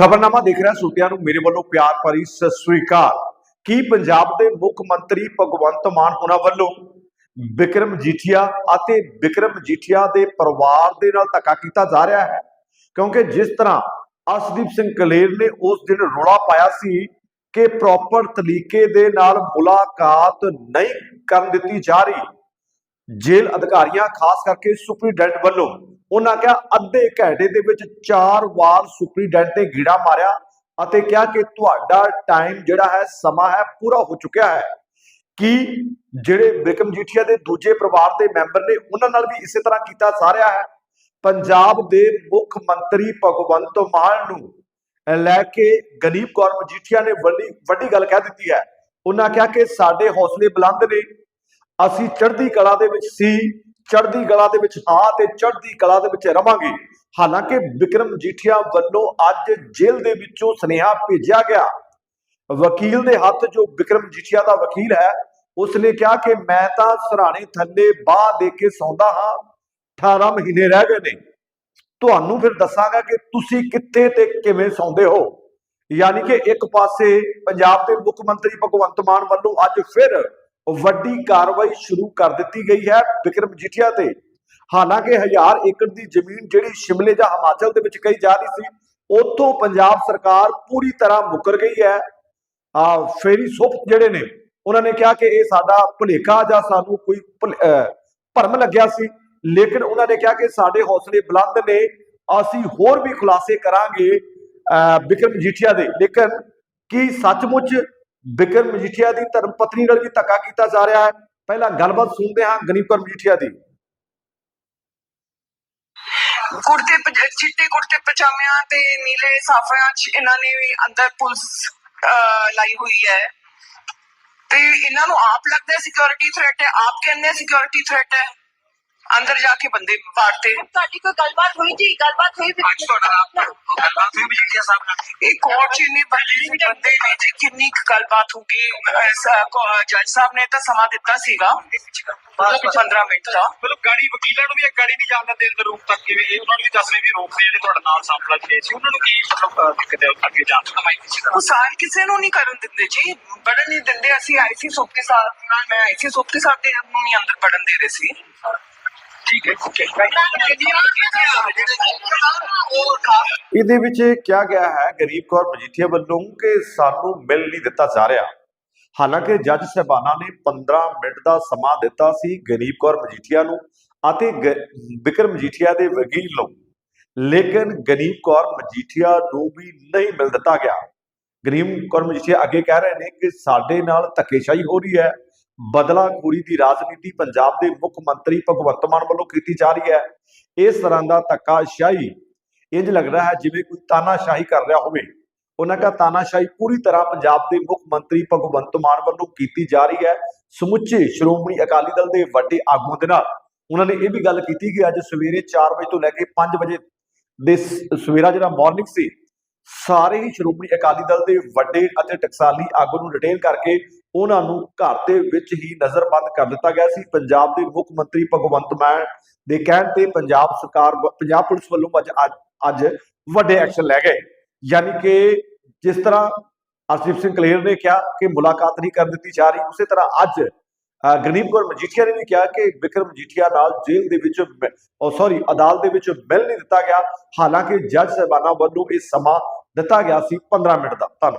ਖਬਰਨਾਮਾ ਦੇਖ ਰਿਹਾ ਸੁਣਦਿਆਂ ਨੂੰ, ਮੇਰੇ ਵੱਲੋਂ ਪਿਆਰ ਭਰੀ ਸਤਿ ਸ੍ਰੀ ਅਕਾਲ। ਕੀ ਪੰਜਾਬ ਦੇ ਮੁੱਖ ਮੰਤਰੀ ਭਗਵੰਤ ਮਾਨ ਉਹਨਾਂ ਵੱਲੋਂ ਵਿਕਰਮ ਜੀਠੀਆ ਅਤੇ ਵਿਕਰਮ ਜੀਠੀਆ ਦੇ ਪਰਿਵਾਰ ਦੇ ਨਾਲ ਧੱਕਾ ਕੀਤਾ ਜਾ ਰਿਹਾ ਹੈ? ਕਿਉਂਕਿ ਜਿਸ ਤਰ੍ਹਾਂ ਅਸਦੀਪ ਸਿੰਘ ਕਲੇਰ ਨੇ ਉਸ ਦਿਨ ਰੋਲਾ ਪਾਇਆ ਸੀ ਕਿ ਪ੍ਰੋਪਰ ਤਰੀਕੇ ਦੇ ਨਾਲ ਮੁਲਾਕਾਤ ਨਹੀਂ ਕਰਨ ਦਿੱਤੀ ਜਾ ਰਹੀ। ਜੇਲ੍ਹ ਅਧਿਕਾਰੀਆਂ, ਖਾਸ ਕਰਕੇ ਸੁਪਰੀਡੈਂਟ ਵੱਲੋਂ ਉਹਨਾਂ ਕਿਹਾ, ਅੱਧੇ ਘੰਟੇ ਦੇ ਵਿੱਚ ਚਾਰ ਵਾਰ ਸੁਪਰੀਡੈਂਟ ਨੇ ਗੀੜਾ ਮਾਰਿਆ ਅਤੇ ਕਿਹਾ ਕਿ ਤੁਹਾਡਾ ਟਾਈਮ ਜਿਹੜਾ ਹੈ, ਸਮਾਂ ਹੈ, ਪੂਰਾ ਹੋ ਚੁੱਕਿਆ ਹੈ। ਕਿ ਜਿਹੜੇ ਬਿਕਮ ਜੀਠੀਆ ਦੇ ਦੂਜੇ ਪਰਿਵਾਰ ਦੇ ਮੈਂਬਰ ਨੇ, ਉਹਨਾਂ ਨਾਲ ਵੀ ਇਸੇ ਤਰ੍ਹਾਂ ਕੀਤਾ ਜਾ ਰਿਹਾ ਹੈ? ਪੰਜਾਬ ਦੇ ਮੁੱਖ ਮੰਤਰੀ ਭਗਵੰਤ ਮਾਨ ਨੂੰ ਲੈ ਕੇ ਗਨੀਬ ਕੌਰ ਮਜੀਠੀਆ ਨੇ ਵੱਡੀ ਵੱਡੀ ਗੱਲ ਕਹਿ ਦਿੱਤੀ ਹੈ। ਉਹਨਾਂ ਕਿਹਾ ਕਿ ਸਾਡੇ ਹੌਸਲੇ ਬੁਲੰਦ ਨੇ। ਅਸੀਂ ਚੜ੍ਹਦੀ ਕਲਾ ਦੇ ਵਿੱਚ ਸੀ। ਚੜ੍ਹਦੀ ਕਲਾ ਦੇ ਵਿੱਚ ਹਾਂ ਤੇ ਚੜ੍ਹਦੀ ਕਲਾ ਦੇ ਵਿੱਚ ਰਵਾਂਗੇ। ਹਾਲਾਂਕਿ ਵਿਕਰਮ ਜੀਠੀਆ ਵੱਲੋਂ ਅੱਜ ਜੇਲ੍ਹ ਦੇ ਵਿੱਚੋਂ ਸੁਨੇਹਾ ਭੇਜਿਆ ਗਿਆ। ਵਕੀਲ ਦੇ ਹੱਥ ਜੋ ਵਿਕਰਮ ਜੀਠੀਆ ਦਾ ਵਕੀਲ ਹੈ, ਉਸਨੇ ਕਿਹਾ ਕਿ ਮੈਂ ਤਾਂ ਸਰਾਣੇ ਥੱਲੇ ਬਾਹ ਦੇ ਕੇ ਸੌਂਦਾ ਹਾਂ 18 ਮਹੀਨੇ ਰਹਿ ਗਏ ਨੇ। ਤੁਹਾਨੂੰ ਫਿਰ ਦੱਸਾਂਗਾ ਕਿ ਤੁਸੀਂ ਕਿੱਥੇ ਤੇ ਕਿਵੇਂ ਸੌਂਦੇ ਹੋ। ਯਾਨੀ ਕਿ ਇੱਕ ਪਾਸੇ ਪੰਜਾਬ ਦੇ ਮੁੱਖ ਮੰਤਰੀ ਭਗਵੰਤ ਮਾਨ ਵੱਲੋਂ ਅੱਜ ਫਿਰ ਵੱਡੀ ਕਾਰਵਾਈ ਸ਼ੁਰੂ ਕਰ ਦਿੱਤੀ ਗਈ ਹੈ ਵਿਕਰਮ ਜੀਠੀਆ ਤੇ। ਹਾਲਾਂਕਿ ਹਜ਼ਾਰ ਏਕੜ ਦੀ ਜ਼ਮੀਨ ਜਿਹੜੀ ਸ਼ਿਮਲੇ ਜਾਂ ਹਿਮਾਚਲ ਦੇ ਵਿੱਚ ਕਹੀ ਜਾ ਰਹੀ ਸੀ, ਉੱਥੋਂ ਪੰਜਾਬ ਸਰਕਾਰ ਪੂਰੀ ਤਰ੍ਹਾਂ ਮੁਕਰ ਗਈ ਹੈ। ਆ, ਫੇਰੀ ਸੁਪ ਜਿਹੜੇ ਨੇ, ਉਹਨਾਂ ਨੇ ਕਿਹਾ ਕਿ ਇਹ ਸਾਡਾ ਭੁਲੇਖਾ ਜਾਂ ਸਾਨੂੰ ਕੋਈ ਭੁਲ- ਅਹ ਭਰਮ ਲੱਗਿਆ ਸੀ। ਲੇਕਿਨ ਉਹਨਾਂ ਨੇ ਕਿਹਾ ਕਿ ਸਾਡੇ ਹੌਸਲੇ ਬੁਲੰਦ ਨੇ, ਅਸੀਂ ਹੋਰ ਵੀ ਖੁਲਾਸੇ ਕਰਾਂਗੇ ਅਹ ਬਿਕਰਮ ਮਜੀਠੀਆ ਦੇ। ਲੇਕਿਨ ਕੀ ਸੱਚਮੁੱਚ ਬਿਕਰਮ ਮਜੀਠੀਆ ਦੀ ਧਰਮ ਪਤਨੀ ਨਾਲ ਵੀ ਧੱਕਾ ਕੀਤਾ ਜਾ ਰਿਹਾ ਹੈ। ਪਹਿਲਾਂ ਗੱਲਬਾਤ ਸੁਣਦੇ ਹਾਂ ਗਨੀਪ ਮਜੀਠੀਆ ਦੀ। ਕੁੜਤੇ ਚਿੱਟੇ ਕੁੜਤੇ ਪਜਾਮਿਆਂ ਤੇ ਨੀਲੇ ਸਾਫਿਆਂ 'ਚ ਇਹਨਾਂ ਨੇ ਵੀ ਅੰਦਰ ਪੁਲਿਸ ਲਾਈ ਹੋਈ ਹੈ। ਤੇ ਇਹਨਾਂ ਨੂੰ ਆਪ ਲੱਗਦਾ ਸਿਕਿਉਰਿਟੀ ਥ੍ਰੈਟ ਹੈ। ਆਪ ਕਹਿੰਦੇ ਸਿਕਿਉਰਿਟੀ ਥ੍ਰੈਟ ਹੈ। ਅੰਦਰ ਜਾ ਕੇ ਬੰਦੇ ਪਾੜਤੇ ਤੁਹਾਡੀ ਕੋਈ ਗੱਲਬਾਤ ਹੋਈ ਜੀ? ਗੱਲਬਾਤ ਹੋਈ ਫਿਰ ਅੱਜ ਤੁਹਾਡਾ ਗੱਲਬਾਤ ਹੋਈ ਮਜੀਠੀਆ ਸਾਹਿਬ ਨਾਲ ਇਹ ਕੋਰਟ 'ਚ ਇੰਨੇ ਬੰਦੇ ਬੰਦੇ ਨੇ ਜੀ ਕਿੰਨੀ ਗੱਲਬਾਤ ਹੋਗੀ ਜੱਜ ਸਾਹਿਬ ਨੇ ਤਾਂ ਸਮਾਂ ਦਿੱਤਾ ਸੀਗਾ। 15 ਮਿੰਟ ਦਾ। ਮਤਲਬ ਗਾੜੀ ਵਕੀਲਾਂ ਨੂੰ ਵੀ ਇਹ ਗਾੜੀ ਨਹੀਂ ਜਾਣ ਦਿੰਦੇ ਅੰਦਰ ਰੂਮ ਤੱਕ ਕਿਵੇਂ? ਇਹ ਉਹਨਾਂ ਨੂੰ ਵੀ ਦੱਸ ਰਹੇ ਵੀ ਰੋਕਦੇ ਜਿਹੜੇ ਤੁਹਾਡੇ ਨਾਲ ਸਾਹਮਣੇ ਗਏ ਸੀ। ਉਹਨਾਂ ਨੂੰ ਕੀ ਮਤਲਬ ਦਿੱਕਤ ਹੈ ਅੱਗੇ ਜਾਣ ਤੋਂ ਕਮਾਈ ਕਿਸੇ ਉਹ ਸਾਰ ਕਿਸੇ ਨੂੰ ਨਹੀਂ ਕਰਨ ਦਿੰਦੇ ਜੀ। ਬੜਨ ਨਹੀਂ ਦਿੰਦੇ। ਅਸੀਂ ਆਈਸੀ ਸੁੱਖ ਕੇ ਸਾਥ ਨਾਲ ਮੈਂ ਆਈਸੀ ਸੁੱਖ ਕੇ ਸਾਥ ਦੇ ਨੂੰ ਨਹੀਂ ਅੰਦਰ ਬੜਨ ਦੇ ਰਹੇ ਸੀ। ਠੀਕ ਹੈ ਇਹਦੇ ਵਿੱਚ ਕਿਹਾ ਗਿਆ ਹੈ, ਗਰੀਬ ਕੌਰ ਮਜੀਠੀਆ ਵੱਲੋਂ ਕਿ ਸਾਨੂੰ ਮਿਲ ਨਹੀਂ ਦਿੱਤਾ ਜਾ ਰਿਹਾ। ਹਾਲਾਂਕਿ ਜੱਜ ਸਾਹਿਬਾਨਾ ਨੇ 15 ਮਿੰਟ ਦਾ ਸਮਾਂ ਦਿੱਤਾ ਸੀ ਗਰੀਬ ਕੌਰ ਮਜੀਠੀਆ ਨੂੰ ਅਤੇ ਗ- ਮਜੀਠੀਆ ਦੇ ਵਕੀਲ ਨੂੰ। ਲੇਕਿਨ ਗਰੀਬ ਕੌਰ ਮਜੀਠੀਆ ਨੂੰ ਵੀ ਨਹੀਂ ਮਿਲ ਦਿੱਤਾ ਗਿਆ। ਗਰੀਬ ਕੌਰ ਮਜੀਠੀਆ ਅੱਗੇ ਕਹਿ ਰਹੇ ਨੇ ਕਿ ਸਾਡੇ ਨਾਲ ਧੱਕੇਸ਼ਾਹੀ ਹੋ ਰਹੀ ਹੈ। ਬਦਲਾਖੋਰੀ ਦੀ ਰਾਜਨੀਤੀ ਪੰਜਾਬ ਦੇ ਮੁੱਖ ਮੰਤਰੀ ਭਗਵੰਤ ਮਾਨ ਵੱਲੋਂ ਕੀਤੀ ਜਾ ਰਹੀ ਹੈ। ਇਸ ਤਰ੍ਹਾਂ ਦਾ ਧੱਕਾਸ਼ਾਹੀ ਇੰਜ ਲੱਗਦਾ ਹੈ ਜਿਵੇਂ ਕੋਈ ਤਾਨਾਸ਼ਾਹੀ ਕਰ ਰਿਹਾ ਹੋਵੇ। ਉਹਨਾਂ ਦਾ ਤਾਨਾਸ਼ਾਹੀ ਪੂਰੀ ਤਰ੍ਹਾਂ ਪੰਜਾਬ ਦੇ ਮੁੱਖ ਮੰਤਰੀ ਭਗਵੰਤ ਮਾਨ ਵੱਲੋਂ ਕੀਤੀ ਜਾ ਰਹੀ ਹੈ। ਸਮੁੱਚੇ ਸ਼੍ਰੋਮਣੀ ਅਕਾਲੀ ਦਲ ਦੇ ਵੱਡੇ ਆਗੂਆਂ ਦੇ ਨਾਲ ਉਹਨਾਂ ਨੇ ਇਹ ਵੀ ਗੱਲ ਕੀਤੀ ਕਿ ਅੱਜ ਸਵੇਰੇ 4 ਵਜੇ ਤੋਂ ਲੈ ਕੇ 5 ਵਜੇ ਦੇ ਸਵੇਰਾ ਜਿਹੜਾ ਮਾਰਨਿੰਗ ਸੀ ਸਾਰੇ ਹੀ ਸ਼੍ਰੋਮਣੀ ਅਕਾਲੀ ਦਲ ਦੇ ਵੱਡੇ ਅਤੇ ਟਕਸਾਲੀ ਆਗੂ ਨੂੰ ਰਿਟੇਨ ਕਰਕੇ ਉਹਨਾਂ ਨੂੰ ਘਰ ਦੇ ਵਿੱਚ ਹੀ ਨਜ਼ਰਬੰਦ ਕਰ ਦਿੱਤਾ ਗਿਆ ਸੀ। ਪੰਜਾਬ ਦੇ ਮੁੱਖ ਮੰਤਰੀ ਭਗਵੰਤ ਮਾਨ ਦੇ ਕਹਿਣ ਤੇ ਪੰਜਾਬ ਸਰਕਾਰ ਪੰਜਾਬ ਪੁਲਿਸ ਵੱਲੋਂ ਅੱਜ, ਅੱਜ- ਅੱਜ ਵੱਡੇ ਐਕਸ਼ਨ ਲੈ ਗਏ। ਯਾਨੀ ਕਿ ਜਿਸ ਤਰ੍ਹਾਂ ਅਰਸ਼ਦੀਪ ਸਿੰਘ ਕਲੇਰ ਨੇ ਕਿਹਾ ਕਿ ਮੁਲਾਕਾਤ ਨਹੀਂ ਕਰ ਦਿੱਤੀ ਜਾ ਰਹੀ, ਉਸੇ ਤਰ੍ਹਾਂ ਅੱਜ ਅ, ਗਰਨੀਬ ਕੌਰ ਮਜੀਠੀਆ ਨੇ ਵੀ ਕਿਹਾ ਕਿ ਵਿਕਰਮ ਮਜੀਠੀਆ ਨਾਲ ਜੇਲ੍ਹ ਦੇ ਵਿੱਚ ਉਹ ਸੌਰੀ ਅਦਾਲਤ ਦੇ ਵਿੱਚ ਮਿਲ ਨਹੀਂ ਦਿੱਤਾ ਗਿਆ। ਹਾਲਾਂਕਿ ਜੱਜ ਸਾਹਿਬਾਨਾ ਵੱਲੋਂ ਇਹ ਸਮਾਂ ਦਿੱਤਾ ਗਿਆ ਸੀ 15 ਮਿੰਟ ਦਾ। ਧੰਨਵਾਦ।